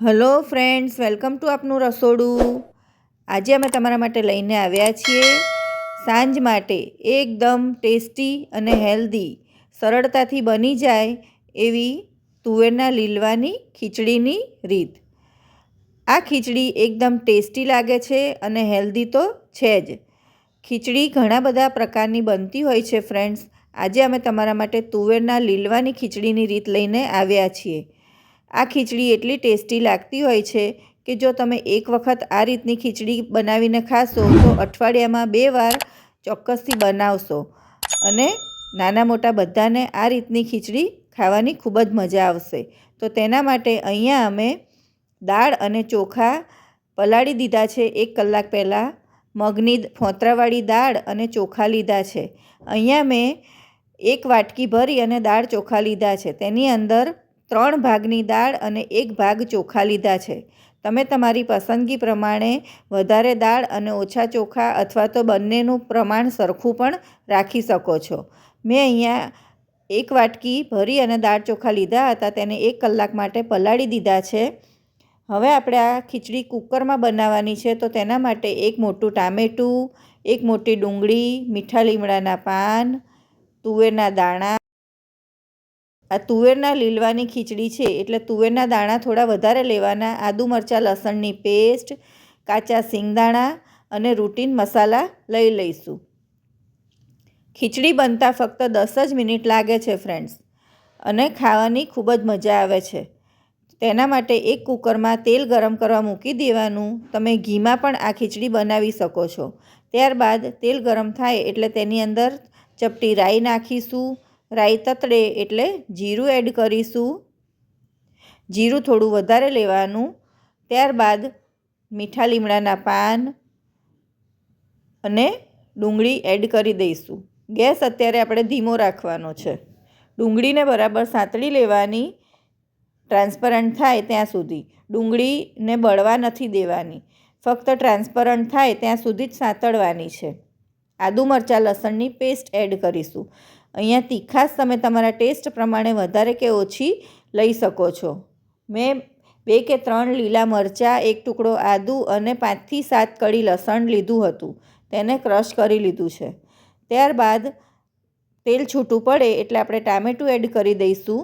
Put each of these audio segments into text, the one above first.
Hello friends, welcome to આપનું રસોડું. આજે અમે તમારા માટે લઈને આવ્યા છીએ સાંજ માટે એકદમ ટેસ્ટી અને હેલ્ધી, સરળતાથી બની જાય એવી તુવેરના લીલવાની ખીચડીની રીત. આ ખીચડી એકદમ ટેસ્ટી લાગે છે અને હેલ્ધી તો છે જ. ખીચડી ઘણા બધા પ્રકારની બનતી હોય છે ફ્રેન્ડ્સ. આજે અમે તમારા માટે તુવેરના લીલવાની ખીચડીની રીત લઈને આવ્યા છીએ. આ ખીચડી એટલી ટેસ્ટી લાગતી હોય છે કે જો તમે એક વખત આ રીતની ખીચડી બનાવીને ખાશો, તો અઠવાડિયામાં બે વાર ચોક્કસથી બનાવશો. અને નાના મોટા બધાને આ રીતની ખીચડી ખાવાની ખૂબ જ મજા આવશે. તો તેના માટે અહીંયા અમે દાળ અને ચોખા પલાળી દીધા છે એક કલાક પહેલાં. મગની ફોતરાવાળી દાળ અને ચોખા લીધા છે. અહીંયા મેં એક વાટકી ભરી અને દાળ ચોખા લીધા છે. તેની અંદર ત્રણ ભાગની દાળ અને એક ભાગ ચોખા લીધા છે. તમે તમારી પસંદગી પ્રમાણે વધારે દાળ અને ઓછા ચોખા અથવા તો બંનેનું પ્રમાણ સરખું પણ રાખી શકો છો. મેં અહીંયા એક વાટકી ભરી અને દાળ ચોખા લીધા હતા, તેને એક કલાક માટે પલાળી દીધા છે. હવે આપણે આ ખીચડી કુકરમાં બનાવવાની છે, તો તેના માટે એક મોટું ટામેટું, એક મોટી ડુંગળી, મીઠા લીમડાના પાન, તુવેરના દાણા આ તુવેરના લીલવાની ખીચડી છે, એટલે તુવેરના દાણા થોડા વધારે લેવાના, આદુ મરચાં, લસણની પેસ્ટ, કાચા સિંગદાણા અને રૂટીન મસાલા લઈ લઈશું. ખીચડી બનતા ફક્ત દસ જ મિનિટ લાગે છે ફ્રેન્ડ્સ અને ખાવાની ખૂબ જ મજા આવે છે. તેના માટે એક કુકરમાં તેલ ગરમ કરવા મૂકી દેવાનું. તમે ઘીમાં પણ આ ખીચડી બનાવી શકો છો. ત્યારબાદ તેલ ગરમ થાય એટલે તેની અંદર ચપટી રાઈ નાખીશું રાઈ તતડે એટલે જીરું એડ કરીશું. જીરું થોડું વધારે લેવાનું. ત્યારબાદ મીઠા લીમડાના પાન અને ડુંગળી એડ કરી દઈશું. ગેસ અત્યારે આપણે ધીમો રાખવાનો છે. ડુંગળીને બરાબર સાંતળી લેવાની. ટ્રાન્સપરન્ટ થાય ત્યાં સુધી. ડુંગળીને બળવા નથી દેવાની. ફક્ત ટ્રાન્સપરન્ટ થાય ત્યાં સુધી જ સાંતળવાની છે. આદુ મરચાં લસણની પેસ્ટ એડ કરીશું. અહીંયા તીખાશ તમે તમારા ટેસ્ટ પ્રમાણે વધારે કે ઓછી લઈ શકો છો. મેં બે કે ત્રણ લીલા મરચાં, એક ટુકડો આદુ અને પાંચથી સાત કળી લસણ લીધું હતું. તેને ક્રશ કરી લીધું છે. ત્યારબાદ તેલ છૂટું પડે એટલે આપણે ટામેટું એડ કરી દઈશું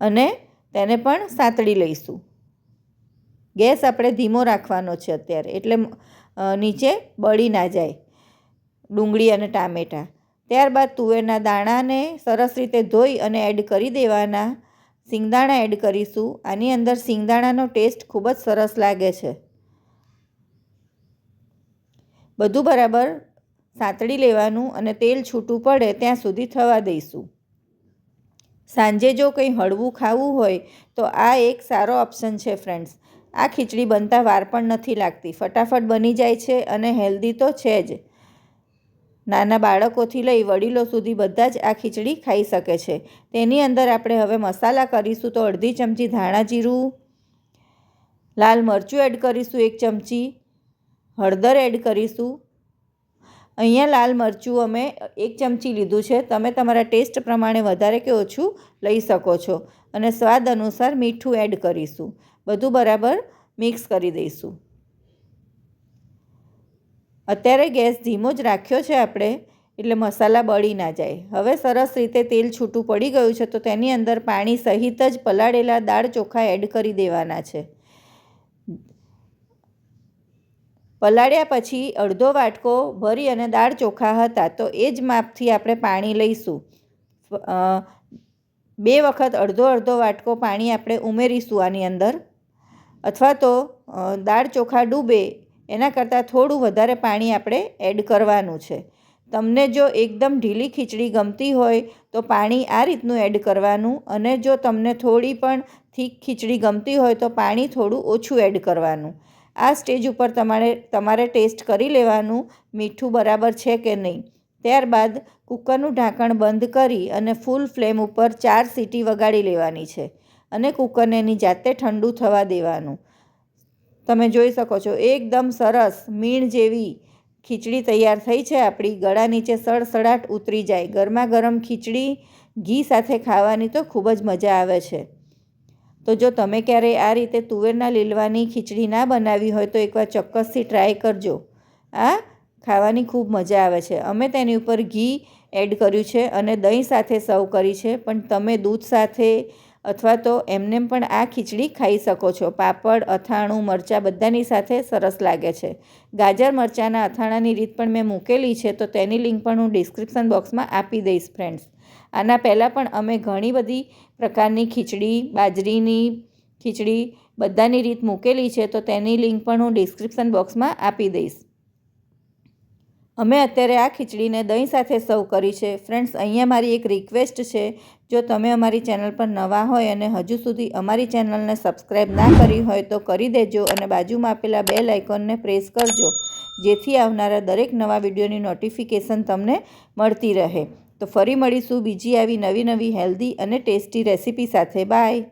અને તેને પણ સાંતળી લઈશું. ગેસ આપણે ધીમો રાખવાનો છે અત્યારે એટલે નીચે બળી ના જાય ડુંગળી અને ટામેટાં. ત્યારબાદ તુવેરના દાણાને સરસ રીતે ધોઈ અને એડ કરી દેવાના. સિંગદાણા એડ કરીશું. આની અંદર સિંગદાણાનો ટેસ્ટ ખૂબ જ સરસ લાગે છે. બધું બરાબર સાંતળી લેવાનું અને તેલ છૂટું પડે ત્યાં સુધી થવા દઈશું. સાંજે જો કંઈ હળવું ખાવું હોય, તો આ એક સારો ઓપ્શન છે ફ્રેન્ડ્સ. આ ખીચડી બનતા વાર પણ નથી લાગતી. ફટાફટ બની જાય છે અને હેલ્ધી તો છે જ. નાના બાળકોથી લઈ વડીલો સુધી બધા જ આ ખીચડી ખાઈ શકે છે. તેની અંદર આપણે હવે મસાલા કરીશું તો અડધી ચમચી ધાણા જીરું, લાલ મરચું એડ કરીશું એક ચમચી, હળદર એડ કરીશું. અહીંયા લાલ મરચું અમે એક ચમચી લીધું છે. તમે તમારા ટેસ્ટ પ્રમાણે વધારે કે ઓછું લઈ શકો છો. અને સ્વાદ અનુસાર મીઠું એડ કરીશું. બધું બરાબર મિક્સ કરી દઈશું. અત્યારે ગેસ ધીમો જ રાખ્યો છે આપણે, એટલે મસાલા બળી ના જાય. હવે સરસ રીતે તેલ છૂટું પડી ગયું છે, તો તેની અંદર પાણી સહિત જ પલાળેલા દાળ ચોખા એડ કરી દેવાના છે. પલાળ્યા પછી અડધો વાટકો ભરી અને દાળ ચોખા હતા, તો એ જ માપથી આપણે પાણી લઈશું. બે વખત અડધો અડધો વાટકો પાણી આપણે ઉમેરીશું આની અંદર. અથવા તો દાળ ચોખા ડૂબે એના કરતાં થોડું વધારે પાણી આપણે એડ કરવાનું છે. તમને જો એકદમ ઢીલી ખીચડી ગમતી હોય, તો પાણી આ રીતનું એડ કરવાનું અને જો તમને થોડી પણ થીક ખીચડી ગમતી હોય, તો પાણી થોડું ઓછું એડ કરવાનું. આ સ્ટેજ ઉપર તમારે તમારે ટેસ્ટ કરી લેવાનું મીઠું બરાબર છે કે નહીં. ત્યારબાદ કુકરનું ઢાંકણ બંધ કરી અને ફૂલ ફ્લેમ ઉપર ચાર સીટી વગાડી લેવાની છે અને કુકરને એની જાતે ઠંડુ થવા દેવાનું. તમે જોઈ શકો છો, એકદમ સરસ મીણ જેવી ખીચડી તૈયાર થઈ છે. આપણી ગળા નીચે સડસડાટ ઉતરી જાય. ગરમા ગરમ ખીચડી ઘી સાથે ખાવાની તો ખૂબ જ મજા આવે છે. તો જો તમે ક્યારેય આ રીતે તુવેરના લીલવાની ખીચડી ના બનાવી હોય તો એકવાર ચોક્કસથી ટ્રાય કરજો. આ ખાવાની ખૂબ મજા આવે છે. અમે તેની ઉપર ઘી એડ કર્યું છે અને દહીં સાથે સર્વ કરી છે. પણ તમે દૂધ સાથે અથવા તો એમને પણ આ ખીચડી ખાઈ શકો છો. પાપડ, અથાણું, મરચાં બધાની સાથે સરસ લાગે છે. ગાજર, મરચાંના અથાણાની રીત પણ મેં મૂકેલી છે, તો તેની લિંક પણ હું ડિસ્ક્રિપ્શન બોક્સમાં આપી દઈશ, ફ્રેન્ડ્સ. આના પહેલાં પણ અમે ઘણી બધી પ્રકારની ખીચડી, બાજરીની ખીચડી બધાની રીત મૂકેલી છે, તો તેની લિંક પણ હું ડિસ્ક્રિપ્શન બોક્સમાં આપી દઈશ. અમે અત્યારે આ ખીચડીને દહીં સાથે સર્વ કરી છે. ફ્રેન્ડ્સ, અહીંયા મારી એક રિક્વેસ્ટ છે. જો તમે અમારી ચેનલ પર નવા હોય અને હજુ સુધી અમારી ચેનલને સબસ્ક્રાઈબ ના કરી હોય તો કરી દેજો અને બાજુમાં આપેલા બેલ આઇકોનને પ્રેસ કરજો. જેથી આવનારા દરેક નવા વિડીયોની નોટિફિકેશન તમને મળતી રહે. તો ફરી મળીશું બીજી આવી નવી નવી હેલ્ધી અને ટેસ્ટી રેસીપી સાથે. બાય.